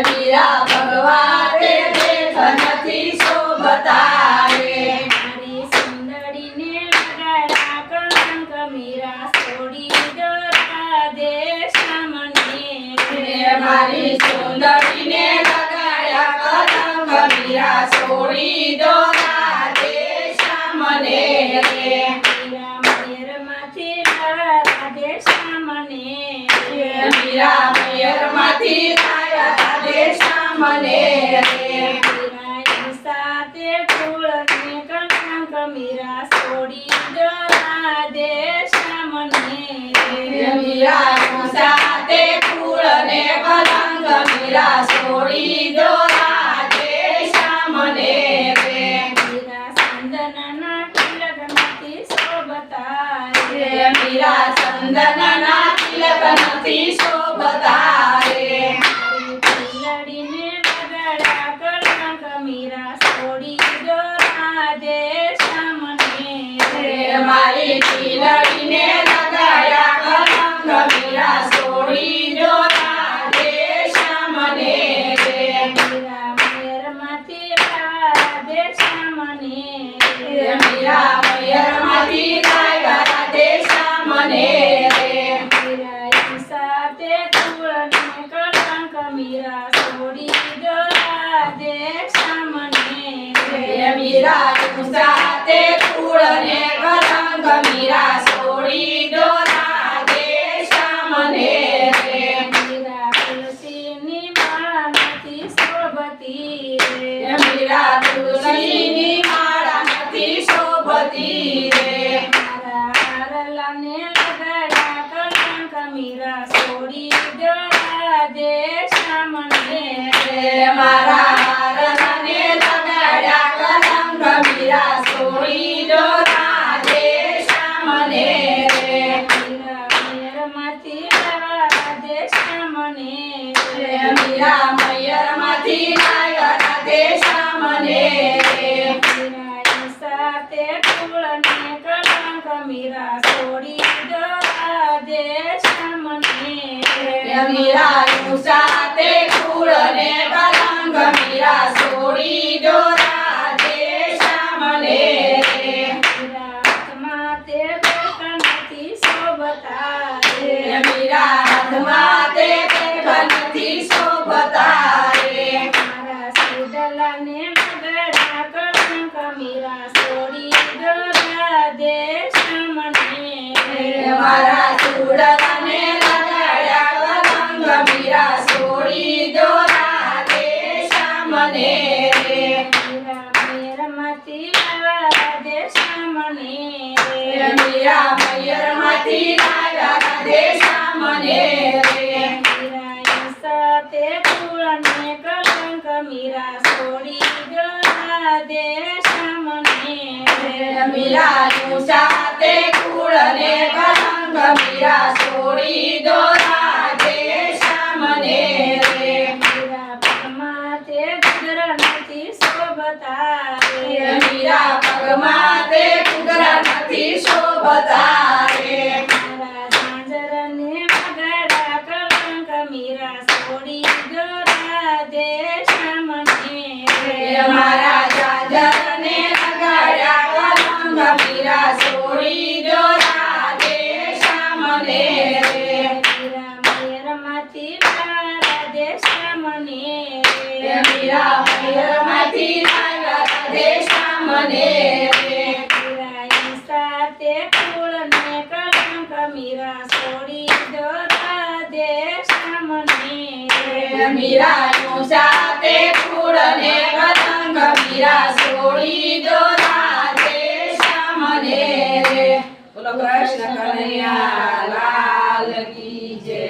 મીરા ભગવાન તે દેખ નથી શોભતા રે મારી સુંદરીને લગાડા કલંક મીરા છોડી જો રાધે શ્યામને રે મારી સુંદરીને લગાડ્યા કલંક મીરા છોડી દો રાધે શ્યામને રે મીરા મયરમાંથી મીરાએ સાથે ફૂલને કલંક મીરા છોડી જો રાધે મને મીરા સાથે ફૂલને કલંક મીરા છોડી દો રાધે શ્યામને રે મીરા ચંદનના તિલકમાંથી શોભતા મીરા ચંદનના તિલક નથી શોભતા રે મારી ફૂલડીને લગાડા કલંક મીરા છોડી જો રાધે શ્યામને રે મારી તિલડીને લગાડ્યા કલંક મીરા છોડી રાધે શ્યામને રે રાધે રે મીરા રાધે સાથે કુળને કલંક મીરા છોડી જો રાધે શ્યામને રે સાથે ફૂલને કલંક મીરા છોડી દો રાધે શ્યામને રે મીરા મીરા મીરા છોડી જો રાધે શ્યામને રે મીરાનું સાથે ફૂલને મારા ચૂડલાને લગાડ્યા કલંક મીરા છોડી દો સામને રે. મીરા મયરમાંથી રાધે સામને રે. મીરા લાવ્યા સાથે કલંક મીરા છોડી જો રાધે શ્યામને રે. મીરાનું સાથે કુળને કલંક મીરા છોડી દો રાધે શ્યામને રે મીરા પગમાં તે ઘૂઘરા નથી શોભતા રે રે. મીરા પગમાં તે ઘૂઘરા નથી શોભતા રે મારા ઝાંઝરને વગાડા છોડી જો રાધે શ્યામને મારા જાજરને લગાડ્યા કલંક મીરા છોડી દો રાધે શ્યામને રે મીરા મયરમાંથી રાધે શ્યામને રે મીરા મયરમાંથી રાધે શ્યામને રે મીરાની સાથે ફૂલને કલંક મીરા છોડી દો રાધે શ્યામને રે મીરાનું સાથે ફૂલને કલંક મીરા છોડી દો રાધે શ્યામને. રે બોલો કૃષ્ણ કનૈયા, લાલ કી જય.